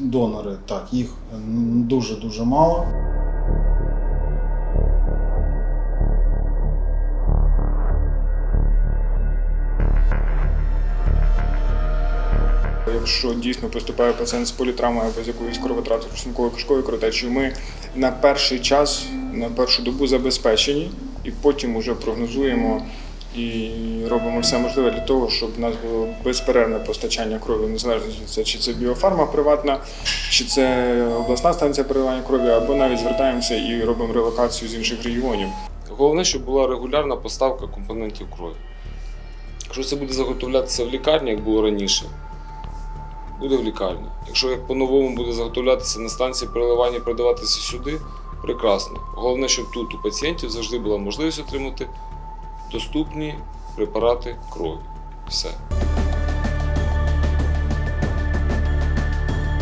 донори, так, їх дуже-дуже мало. Якщо дійсно поступає пацієнт з політравмою або з якоюсь кровотратою шлункової кишкової кровотечею, ми на перший час, на першу добу забезпечені, і потім вже прогнозуємо і робимо все можливе для того, щоб у нас було безперервне постачання крові, незалежно чи це біофарма приватна, чи це обласна станція переливання крові, або навіть звертаємося і робимо релокацію з інших регіонів. Головне, щоб була регулярна поставка компонентів крові. Якщо це буде заготовлятися в лікарні, як було раніше, буде в лікарні. Якщо як по-новому буде заготовлятися на станції переливання продаватися сюди, прекрасно. Головне, щоб тут у пацієнтів завжди була можливість отримати доступні препарати крові. Все.